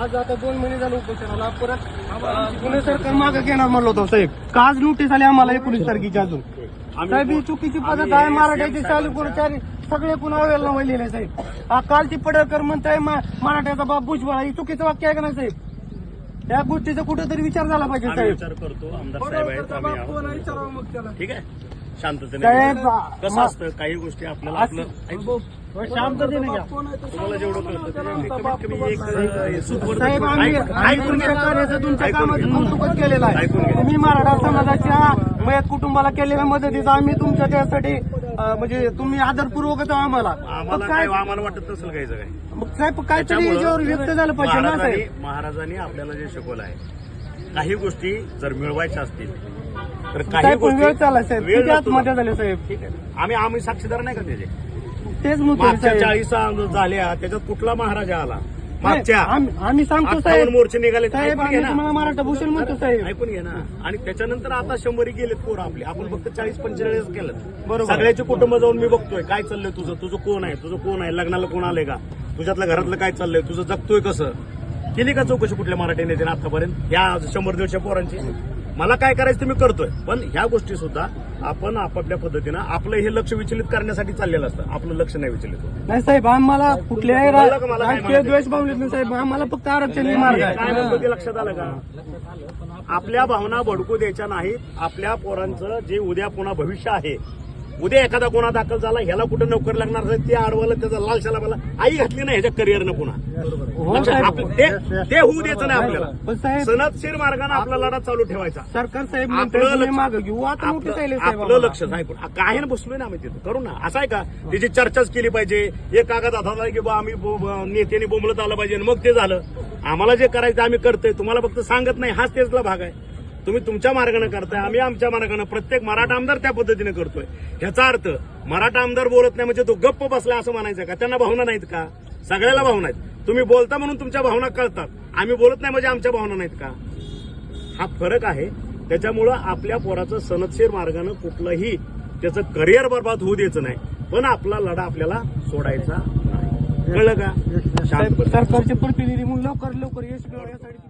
आज आता दोन महिने झाले उपोषणाला परत पुणे सरकार मागे घेणार म्हणलं होतं साहेब. का आज नोटीस आली आम्हाला एकोणीस तारखेची अजून? साहेब ही चुकीची पद्धत आहे. मराठ्याची चालू कर्मचारी सगळे पुन्हा वेळेला वळलेले साहेब. हा कालची पडळकर म्हणताय मराठ्याचा बाप भुजबळ. ही चुकीचं वाक्य आहे का नाही साहेब? या गोष्टीचा कुठेतरी विचार झाला पाहिजे साहेब. विचार करतो. आमदार साहेब आहेत आम्ही आहोत. ठीक आहे. शांततेने कसं असतं काही गोष्टी आपल्याला आपलं शांततेने घ्या. तुम्हाला जेवढं कळतं केलेलं आहे. तुम्ही मराठा समाजाच्या मयत कुटुंबाला केलेल्या मदतीचा आम्ही तुमच्या त्यासाठी म्हणजे तुम्ही आदरपूर्वकच आम्हाला. काय आम्हाला वाटत नसेल काही. काय मग साहेब काहीतरी याच्यावर व्यक्त झालं पाहिजे महाराजांनी आपल्याला जे शिकवलं आहे काही गोष्टी जर मिळवायच्या असतील तर काही साहेब पण वेळ चालला साहेब. वेळ किती लागतो. आत्महत्या झाल्या साहेब? ठीक आहे. आम्ही आम्ही साक्षीदार नाही का त्याचे? तेच म्हणतो मागच्या साहेब. चाळीस झाल्या त्याच्यात कुठला महाराजा आला? मागच्या. आम्ही आम्ही सांगतो अठ्ठावन्न साहेब. मोर्चे निघाले साहेब ऐकून आम्ही घे ना. तुम्हाला मराठा भूषण म्हणतो साहेब. ऐकून घे ना. आणि त्याच्यानंतर आता शंभरी गेलेत पोरं आपली. आपण फक्त चाळीस पंचेचाळीस केलं. बरोबर. सगळ्याचे कुटुंब जाऊन मी बघतोय. काय चाललंय तुझं? तुझं कोण आहे? तुझं कोण आहे? लग्नाला कोण आलंय का? तुझ्यातल्या घरातलं काय चाललंय? तुझं जगतोय कसं? केली का चौकशी कुठल्या मराठी नेत्याने आतापर्यंत? या शंभर दीडशे पोरांची? मला काय करायचं मी करतोय. पण ह्या गोष्टी सुद्धा आपण आपापल्या पद्धतीनं आपलं हे लक्ष विचलित करण्यासाठी चाललेलं असतं. आपलं लक्ष नाही विचलित होत. नाही साहेब आम्हाला कुठल्याही का मला? काय राजकीय? द्वेष नाही साहेब आम्हाला फक्त आरक्षण मार्ग काय म्हणतो ते लक्षात आलं का? आपल्या भावना भडकू द्यायच्या नाहीत. आपल्या पोरांचं जे उद्या पुन्हा भविष्य आहे उद्या एखादा कोणा दाखल झाला ह्याला कुठं नोकरी लागणार असेल ते अडवलं त्याचा लाल शाला आई घातली नाही ह्याच्या करिअरनं पुन्हा. हो साहेब आपलं- ते होऊ द्यायचं नाही आपल्याला. सनदशीर मार्गाने आपला लढा चालू ठेवायचा. सरकार साहेब आपलं लक्ष- साहेब काय ना बसलोय ना आम्ही तिथं. करू ना. असं आहे का? त्याची चर्चाच केली पाहिजे. एक कागद हातात की बा आम्ही नेत्याने बोंबलत आलं पाहिजे. मग ते झालं. आम्हाला जे करायचं आम्ही करतोय. तुम्हाला फक्त सांगत नाही. हाच तेचला भाग आहे. तुम्ही तुमच्या मार्गाने करताय आम्ही आमच्या मार्गाने प्रत्येक मराठा आमदार त्या पद्धतीने करतोय. ह्याचा अर्थ मराठा आमदार बोलत नाही म्हणजे तो गप्प बसला असं म्हणायचं का? त्यांना भावना नाहीत का? सगळ्याला भावना आहेत. तुम्ही बोलता म्हणून तुमच्या भावना कळतात. आम्ही बोलत नाही म्हणजे आमच्या भावना नाहीत का? हा फरक आहे. त्याच्यामुळं आपल्या पोराचं सनदशीर मार्गानं कुठलंही त्याचं करिअर बर्बाद होऊ द्यायचं नाही. पण आपला लढा आपल्याला सोडायचा कळलं का? सरकारचे प्रतिनिधी म्हणून लवकर लवकर यश मिळवण्यासाठी